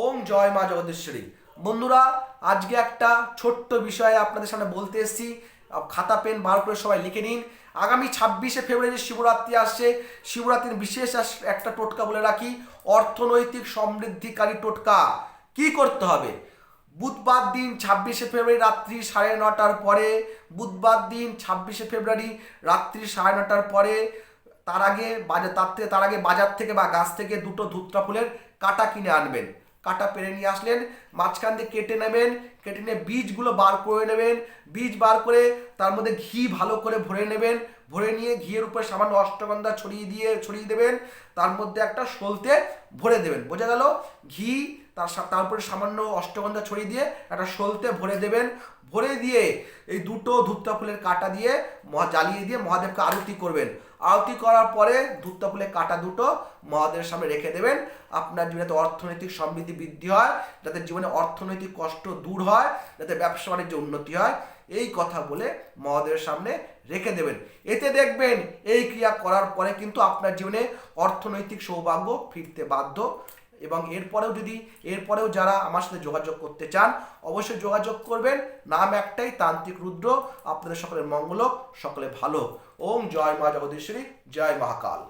ওম জয় মা জগদীশ্বরী। বন্ধুরা, আজকে একটা ছোট্ট বিষয়ে আপনাদের সামনে বলতে এসেছি। খাতা, পেন বার করে সবাই লিখে নিন। আগামী ছাব্বিশে ফেব্রুয়ারি শিবরাত্রি আসছে, শিবরাত্রির বিশেষ একটা টোটকা বলে রাখি, অর্থনৈতিক সমৃদ্ধিকারী টোটকা। কি করতে হবে? বুধবার দিন ছাব্বিশে ফেব্রুয়ারি রাত্রি সাড়ে নটার পরে, বুধবার দিন ছাব্বিশে ফেব্রুয়ারি রাত্রি সাড়ে নটার পরে, তার আগে বাজার তার থেকে, তার আগে বাজার থেকে বা গাছ থেকে দুটো ধুতরা ফুলের কাটা কিনে আনবেন। কাটা পেরে নিয়ে আসলেন, মাঝখান দিয়ে কেটে নেবেন, কেটে নিয়ে বীজগুলো বার করে নেবেন, বীজ বার করে তার মধ্যে ঘি ভালো করে ভরে নেবেন, ভরে নিয়ে ঘিয়ের উপরে সামান্য অষ্টগন্ধা ছড়িয়ে দিয়ে, ছড়িয়ে দেবেন, তার মধ্যে একটা সলতে ভরে দেবেন। বোঝা গেল? ঘি, তার তারপরে সামান্য অষ্টগন্ধা ছড়িয়ে দিয়ে একটা সলতে ভরে দেবেন ভরে দিয়ে এই দুটো ধূপটা ফুলের কাটা দিয়ে মহা, জ্বালিয়ে দিয়ে মহাদেবকে আরতি করবেন। আরতি করার পরে ধূপটা ফুলের কাটা দুটো মহাদেবের সামনে রেখে দেবেন। আপনার জীবনে অর্থনৈতিক সমৃদ্ধি বৃদ্ধি হয়, যাতে জীবনে অর্থনৈতিক কষ্ট দূর হয়, যাতে ব্যবসা বাণিজ্য উন্নতি হয়, এই কথা বলে মহাদেবের সামনে রেখে দেবেন। এতে দেখবেন এই ক্রিয়া করার পরে কিন্তু আপনার জীবনে অর্থনৈতিক সৌভাগ্য ফিরতে বাধ্য এবং এরপরেও যদি, এরপরেও যারা আমার সাথে যোগাযোগ করতে চান, অবশ্যই যোগাযোগ করবেন। নাম একটাই, তান্ত্রিক রুদ্র। আপনাদের সকলের মঙ্গল সকলে ভালো ওম জয় মা জগদীশ্বরী, জয় মহাকাল।